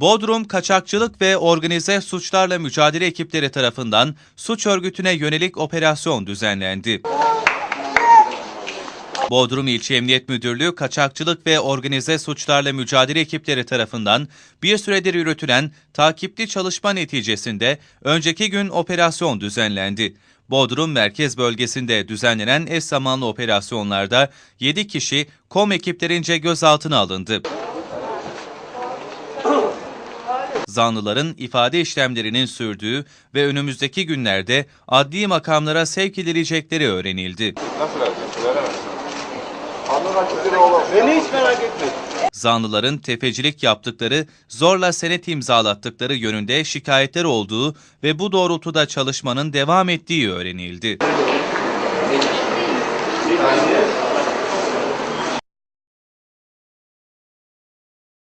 Bodrum Kaçakçılık ve Organize Suçlarla Mücadele ekipleri tarafından suç örgütüne yönelik operasyon düzenlendi. Bodrum İlçe Emniyet Müdürlüğü Kaçakçılık ve Organize Suçlarla Mücadele ekipleri tarafından bir süredir yürütülen takipli çalışma neticesinde önceki gün operasyon düzenlendi. Bodrum merkez bölgesinde düzenlenen eş zamanlı operasyonlarda 7 kişi KOM ekiplerince gözaltına alındı. Zanlıların ifade işlemlerinin sürdüğü ve önümüzdeki günlerde adli makamlara sevk edilecekleri öğrenildi. Beni hiç merak etme. Zanlıların tefecilik yaptıkları, zorla senet imzalattıkları yönünde şikayetler olduğu ve bu doğrultuda çalışmanın devam ettiği öğrenildi.